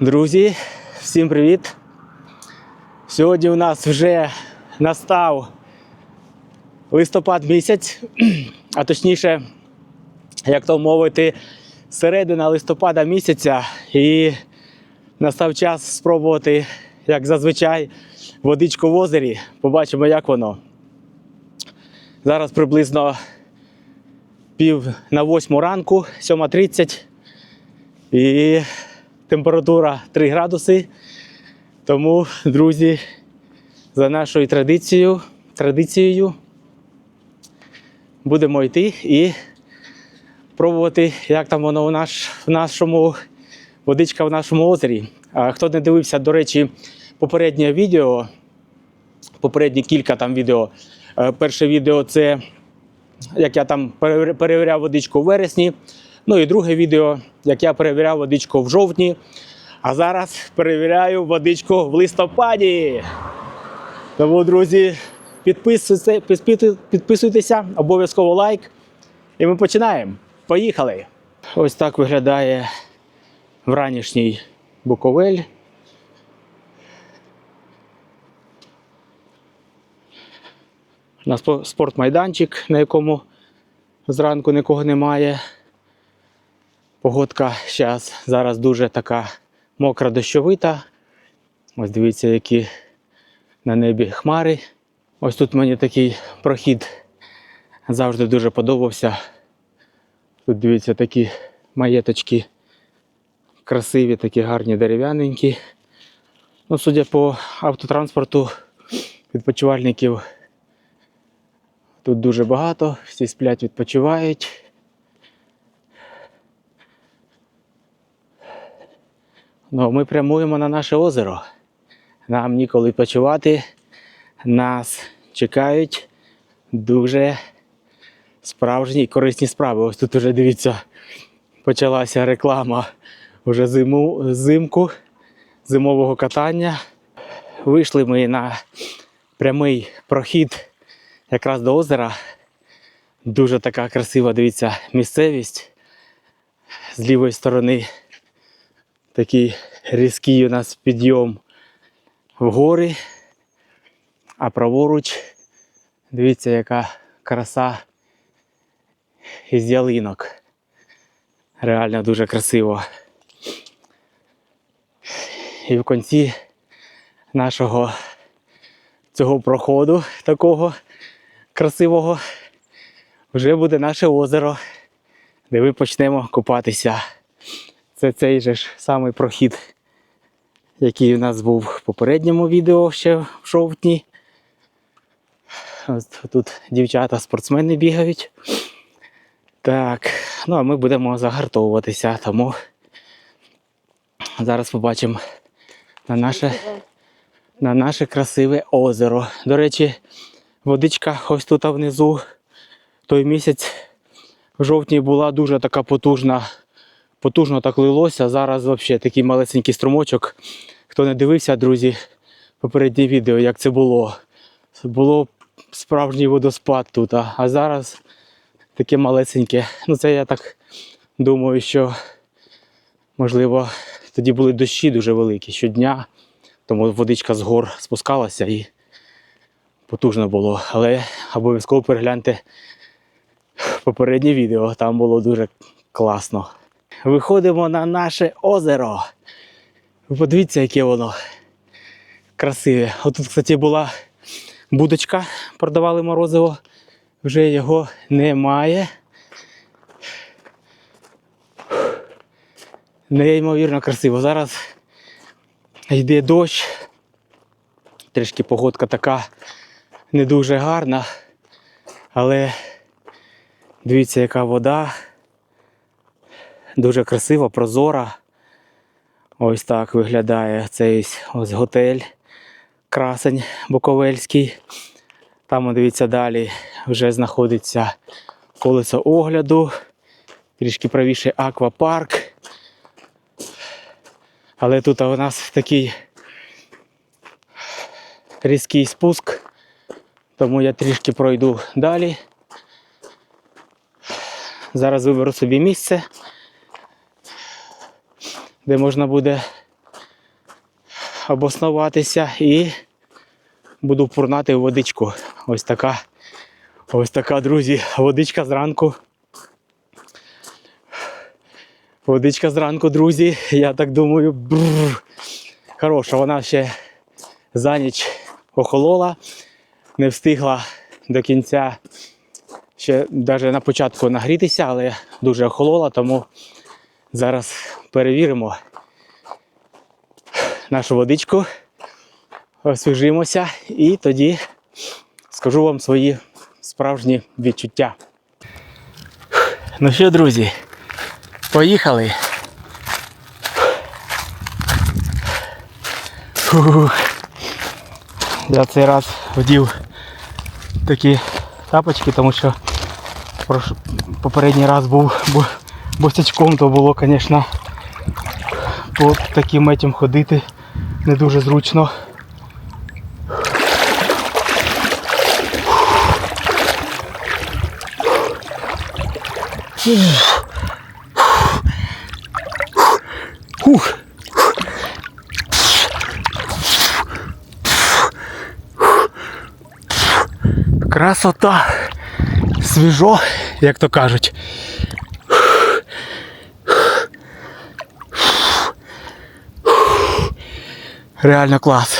Друзі, всім привіт! Сьогодні у нас вже настав листопад місяць, а точніше, як то мовити, середина листопада місяця, і настав час спробувати, як зазвичай, водичку в озері. Побачимо, як воно. Зараз приблизно пів на восьму ранку, 7.30. І температура 3 градуси. Тому, друзі, за нашою традицією, традицією будемо йти і пробувати, як там воно в, наш, в нашому водичка в нашому озері. А хто не дивився, до речі, попереднє відео, попередні кілька там відео. Е, Перше відео це як я там перевіряв водичку в вересні. Ну і друге відео, як я перевіряв водичку в жовтні. А зараз перевіряю водичку в листопаді. Тому, друзі, підписуйтеся, підписуйтеся, обов'язково лайк. І ми починаємо. Поїхали! Ось так виглядає вранішній Буковель. У спортмайданчик, на якому зранку нікого немає. Погодка зараз, зараз дуже така мокра дощовита. Ось дивіться, які на небі хмари. Ось тут мені такий прохід завжди дуже подобався. Тут дивіться такі маєточки красиві, такі гарні дерев'яненькі. Ну, судя по автотранспорту, відпочивальників тут дуже багато, всі сплять, відпочивають. Ну, ми прямуємо на наше озеро. Нам ніколи відпочивати. Нас чекають дуже справжні і корисні справи. Ось тут вже дивіться, почалася реклама вже зиму, зимку, зимового катання. Вийшли ми на прямий прохід якраз до озера. Дуже така красива, дивіться, місцевість. З лівої сторони такий різкий у нас підйом в гори, а праворуч, дивіться, яка краса із ялинок. Реально дуже красиво. І в кінці нашого цього проходу такого красивого вже буде наше озеро, де ми почнемо купатися. Це цей же ж самий прохід, який у нас був в попередньому відео ще в жовтні. Ось тут дівчата спортсмени бігають. Так, ну а ми будемо загартовуватися, тому зараз побачимо на наше, на наше красиве озеро. До речі, водичка ось тут внизу той місяць в жовтні була дуже така потужна потужно так лилося. Зараз взагалі такий малесенький струмочок. Хто не дивився, друзі, попереднє відео, як це було. Було справжній водоспад тут. А зараз таке малесеньке. Ну це я так думаю, що можливо тоді були дощі дуже великі щодня, тому водичка з гор спускалася і потужно було. Але обов'язково перегляньте попереднє відео, там було дуже класно виходимо на наше озеро. Подивіться, яке воно красиве. Отут, кстати, була будочка, продавали морозиво, вже його немає. Неймовірно красиво. Зараз йде дощ. Трішки погодка така не дуже гарна, але дивіться, яка вода дуже красива, прозора. Ось так виглядає цей ось готель Красень Буковельський. Там, дивіться, далі вже знаходиться колесо огляду, трішки правіше аквапарк. Але тут у нас такий різкий спуск, тому я трішки пройду далі. Зараз виберу собі місце, де можна буде обоснуватися і буду пурнати водичку. Ось така, ось така, друзі, водичка зранку. Водичка зранку, друзі, я так думаю, бррр, хороша, вона ще за ніч охолола, не встигла до кінця ще навіть на початку нагрітися, але дуже охолола, тому зараз перевіримо нашу водичку, освіжимося і тоді скажу вам свої справжні відчуття. Ну що, друзі, поїхали. Я цей раз вдів такі тапочки, тому що попередній раз був бо- босячком, то було, звісно, по таким етім ходити не дуже зручно. Фух. Красота! Свіжо, як то кажуть. Реально клас.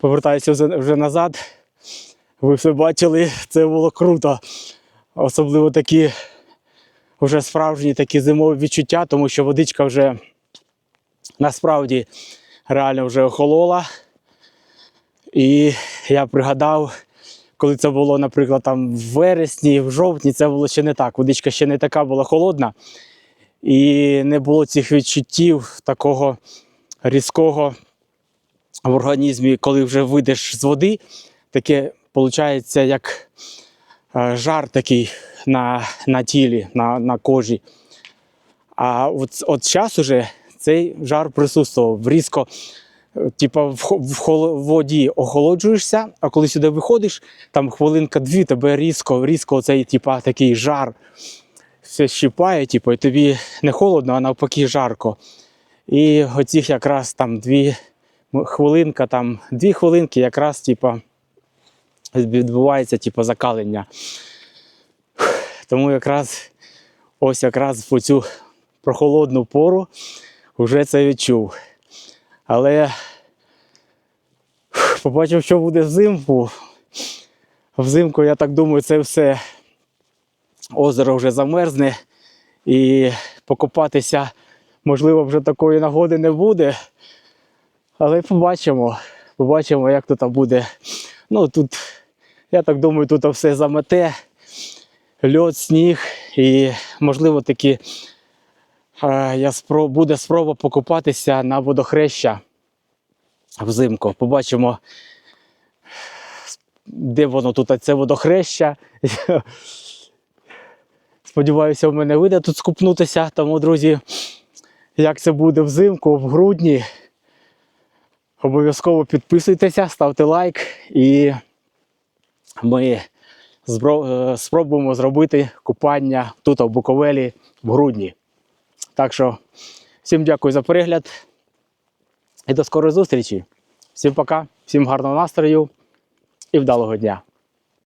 Повертаюся вже- назад. Ви все бачили, це було круто. Особливо такі вже справжні такі зимові відчуття, тому що водичка вже насправді реально вже охолола. І я пригадав, коли це було, наприклад, там в вересні, в жовтні, це було ще не так. Водичка ще не така була холодна. І не було цих відчуттів такого різкого в організмі, коли вже вийдеш з води, таке виходить, як е, жар такий на, на тілі, на, на кожі. А от, от час уже цей жар присутствував. Різко, е, типа, в, воді охолоджуєшся, а коли сюди виходиш, там хвилинка-дві, тебе різко, різко цей, типа, такий жар все щипає, типу, і тобі не холодно, а навпаки жарко. І оцих якраз там дві хвилинка, там дві хвилинки якраз типа, відбувається типу, закалення. Тому якраз ось якраз в цю прохолодну пору вже це відчув. Але побачив, що буде взимку. Взимку, я так думаю, це все озеро вже замерзне і покупатися, можливо, вже такої нагоди не буде. Але побачимо. Побачимо, як тут буде. Ну тут, я так думаю, тут все замете, льод, сніг і, можливо, таки е, я спро... буде спроба покупатися на водохреща взимку. Побачимо, де воно тут, це водохреща. Сподіваюся, в мене вийде тут скупнутися. Тому, друзі, як це буде взимку, в грудні. Обов'язково підписуйтеся, ставте лайк і ми е, спробуємо зробити купання тут, в Буковелі, в грудні. Так що всім дякую за перегляд і до скорої зустрічі. Всім пока, всім гарного настрою і вдалого дня.